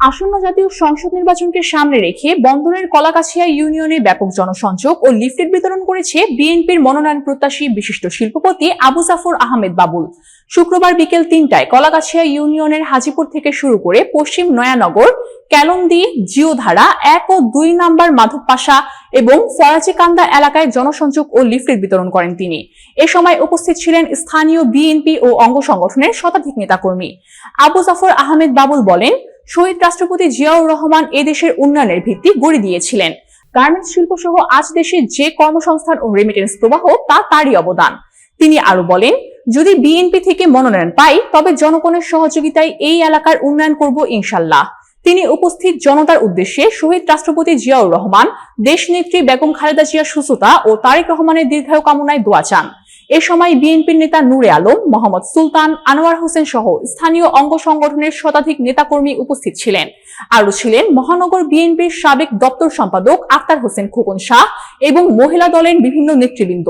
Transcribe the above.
আসন্ন জাতীয় সংসদ নির্বাচনকে সামনে রেখে বন্দরের কলাকাছিয়া ইউনিয়নে ব্যাপক জনসংযোগ ও লিফলেট বিতরণ করেছে বিএনপির মনোনয়ন প্রত্যাশী বিশিষ্ট শিল্পপতি আবু জাফর আহমেদ বাবুল। শুক্রবার বিকেল তিনটায় কলাকাছিয়া ইউনিয়নের হাজিপুর থেকে শুরু করে পশ্চিম নয়ানগর, ক্যালন্দি, জিওধারা, এক ও দুই নাম্বার মাধব পাশা এবং ফরাজিকান্দা এলাকায় জনসংযোগ ও লিফলেট বিতরণ করেন তিনি। এ সময় উপস্থিত ছিলেন স্থানীয় বিএনপি ও অঙ্গ সংগঠনের শতাধিক নেতাকর্মী। আবু জাফর আহমেদ বাবুল বলেন শহীদ রাষ্ট্রপতি জিয়াউর রহমান এ দেশের উন্নয়নের ভিত্তি গড়ে দিয়েছিলেন। গার্মেন্টস শিল্প সহ আজ দেশে যে কর্মসংস্থান ও রেমিটেন্স প্রবাহ, তা তারই অবদান। তিনি আরও বলেন, যদি বিএনপি থেকে মনোনয়ন পাই, তবে জনগণের সহযোগিতায় এই এলাকার উন্নয়ন করব ইনশাল্লাহ। তিনি উপস্থিত জনতার উদ্দেশ্যে শহীদ রাষ্ট্রপতি জিয়াউর রহমান, দেশনেত্রী বেগম খালেদা জিয়া সুস্থতা ও তারেক রহমানের দীর্ঘায়ু কামনায় দোয়া চান। এ সময় বিএনপির নেতা নূরে আলম, মোহাম্মদ সুলতান, আনোয়ার হোসেন সহ স্থানীয় অঙ্গ সংগঠনের শতাধিক নেতাকর্মী উপস্থিত ছিলেন। আরও ছিলেন মহানগর বিএনপির সাবেক দপ্তর সম্পাদক আক্তার হোসেন খোকন শাহ এবং মহিলা দলের বিভিন্ন নেতৃবৃন্দ।